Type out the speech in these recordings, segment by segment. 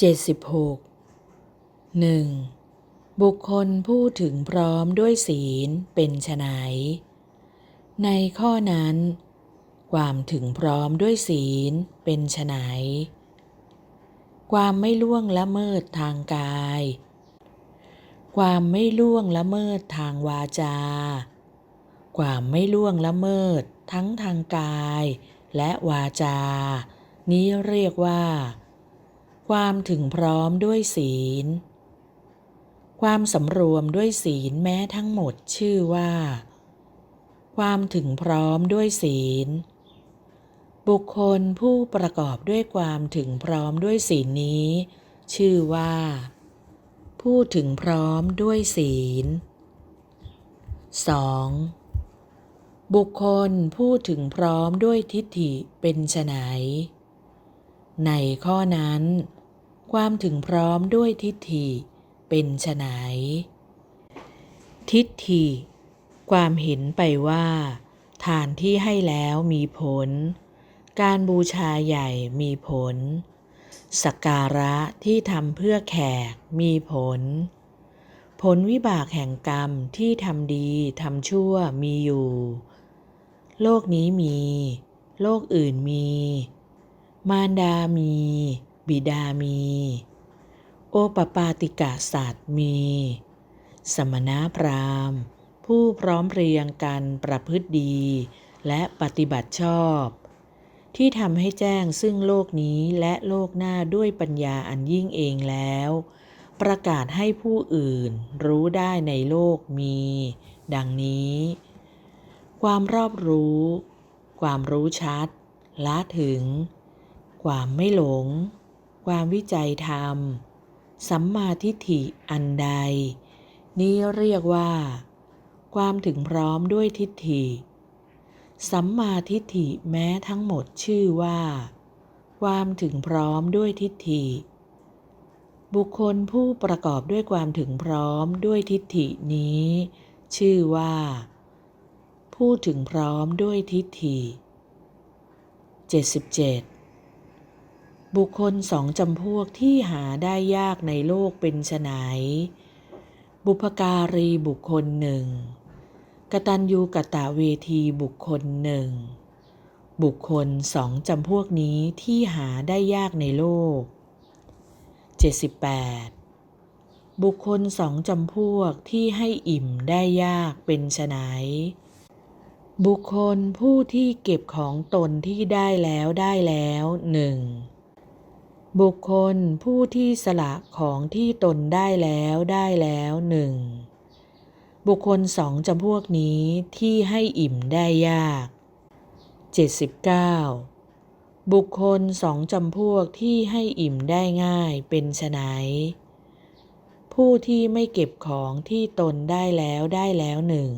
76 1. บุคคลผู้ถึงพร้อมด้วยศีลเป็นไฉนในข้อนั้น ความถึงพร้อมด้วยศีลเป็นไฉนความไม่ล่วงละเมิดทางกาย ความไม่ล่วงละเมิดทางวาจา ความไม่ล่วงละเมิดทั้งทางกายและวาจา นี้เรียกว่า ความถึงพร้อมด้วยศีล ความสำรวมด้วยศีลแม้ทั้งหมดชื่อว่า ความถึงพร้อมด้วยศีล บุคคลผู้ประกอบด้วยความถึงพร้อมด้วยศีลนี้ ชื่อว่า ผู้ถึงพร้อมด้วยศีล 2. บุคคลผู้ถึงพร้อมด้วยทิฏฐิเป็นไฉนในข้อนั้น ความถึงพร้อมด้วยทิฏฐิเป็นไฉนทิฏฐิ ความเห็นไปว่า ทานที่ให้แล้วมีผล การบูชาใหญ่มีผล สักการะที่ทำเพื่อแขกมีผล ผลวิบากแห่งกรรมที่ทำดีทำชั่วมีอยู่ โลกนี้มี โลกอื่นมี มารดามี บิดามี โอปปาติกะสัตว์มี สมณพราหมณ์ ผู้พร้อมเพรียงกันประพฤติดี และปฏิบัติชอบ ที่ทำให้แจ้งซึ่งโลกนี้และโลกหน้าด้วยปัญญาอันยิ่งเองแล้ว ประกาศให้ผู้อื่นรู้ได้ในโลกมี ดังนี้ ความรอบรู้ ความรู้ชัดละถึง ความไม่หลง ความวิจัยธรรม สัมมาทิฏฐิอันใด นี้เรียกว่า ความถึงพร้อมด้วยทิฏฐิ สัมมาทิฏฐิแม้ทั้งหมดชื่อว่า ความถึงพร้อมด้วยทิฏฐิ บุคคลผู้ประกอบด้วยความถึงพร้อมด้วยทิฏฐินี้ ชื่อว่า ผู้ถึงพร้อมด้วยทิฏฐิ 77 บุคคลสองจำพวกที่หาได้ยากในโลกเป็นไฉนบุพการีบุคคลหนึ่งกตัญญูกะตะเวทีบุคคลหนึ่งบุคคลสองจำพวกนี้ที่หาได้ยากในโลก 78 บุคคลสองจำพวกที่ให้อิ่มได้ยากเป็นไฉนบุคคลผู้ที่เก็บของตนที่ได้แล้วได้แล้วหนึ่ง บุคคลผู้ที่สละของที่ตนได้แล้วได้แล้วหนึ่งบุคคลสองจำพวกนี้ที่ให้อิ่มได้ยาก 79 บุคคลสองจำพวกที่ให้อิ่มได้ง่ายเป็นไฉนผู้ที่ไม่เก็บของที่ตนได้แล้วได้แล้วหนึ่ง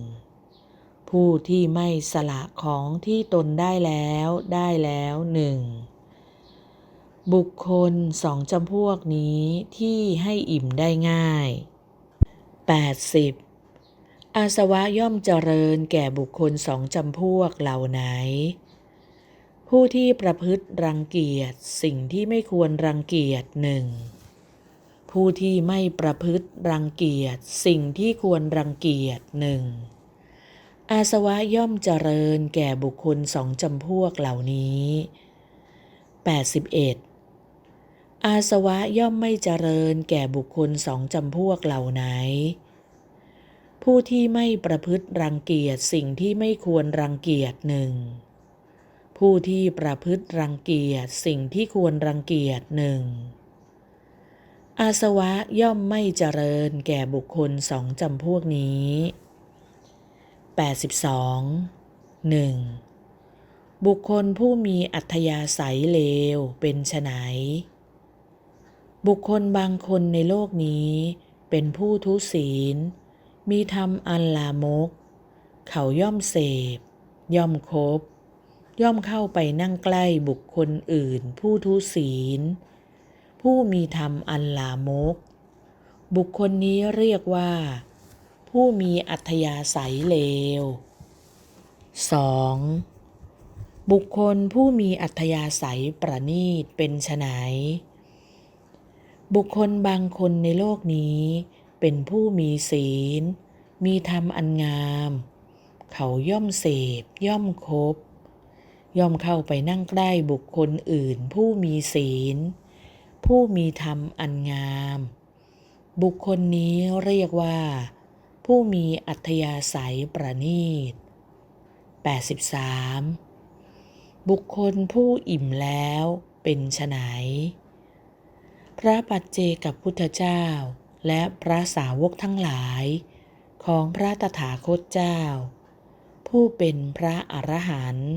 ผู้ที่ไม่สละของที่ตนได้แล้วได้แล้วหนึ่ง บุคคลสองจำพวกนี้ที่ให้อิ่มได้ง่าย 80. อาสวะย่อมเจริญแก่บุคคลสองจำพวกเหล่าไหน ผู้ที่ประพฤติรังเกียจสิ่งที่ไม่ควรรังเกียจหนึ่งผู้ที่ไม่ประพฤติรังเกียจสิ่งที่ควรรังเกียจหนึ่งอาสวะย่อมเจริญแก่บุคคลสองจำพวกเหล่านี้ 81. อาสวะย่อมไม่เจริญแก่บุคคลสองจำพวกเหล่าไหน ผู้ที่ไม่ประพฤติรังเกียจสิ่งที่ไม่ควรรังเกียจหนึ่ง ผู้ที่ประพฤติรังเกียจสิ่งที่ควรรังเกียจหนึ่ง อาสวะย่อมไม่เจริญแก่บุคคลสองจำพวกนี้ 82 1. บุคคลผู้มีอัธยาศัยเลวเป็นไฉน บุคคลบางคนในโลกนี้ เป็นผู้ทุศีล มีธรรมอันลามก เขาย่อมเสพ ย่อมคบ ย่อมเข้าไปนั่งใกล้บุคคลอื่น ผู้ทุศีล ผู้มีธรรมอันลามก บุคคลนี้เรียกว่า ผู้มีอัธยาศัยเลว 2. บุคคลผู้มีอัธยาศัยประณีตเป็นไฉน บุคคลบางคนในโลกนี้ เป็นผู้มีศีล มีธรรมอันงาม เขาย่อมเสพย่อมคบ ย่อมเข้าไปนั่งใกล้บุคคลอื่น ผู้มีศีล ผู้มีธรรมอันงาม บุคคลนี้เรียกว่า ผู้มีอัธยาศัยประณีต 83 บุคคลผู้อิ่มแล้วเป็นไฉน ระปัจเจกับพุทธเจ้า และพระสาวกทั้งหลาย ของพระตถาคตเจ้า ผู้เป็นพระอรหันต์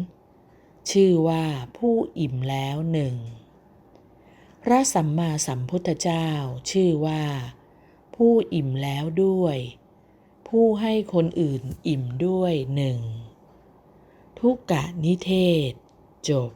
ชื่อว่าผู้อิ่มแล้วหนึ่งพระสัมมาสัมพุทธเจ้าชื่อว่า ผู้อิ่มแล้วด้วย ผู้ให้คนอื่นอิ่มด้วยหนึ่งทุกกะนิเทศ จบ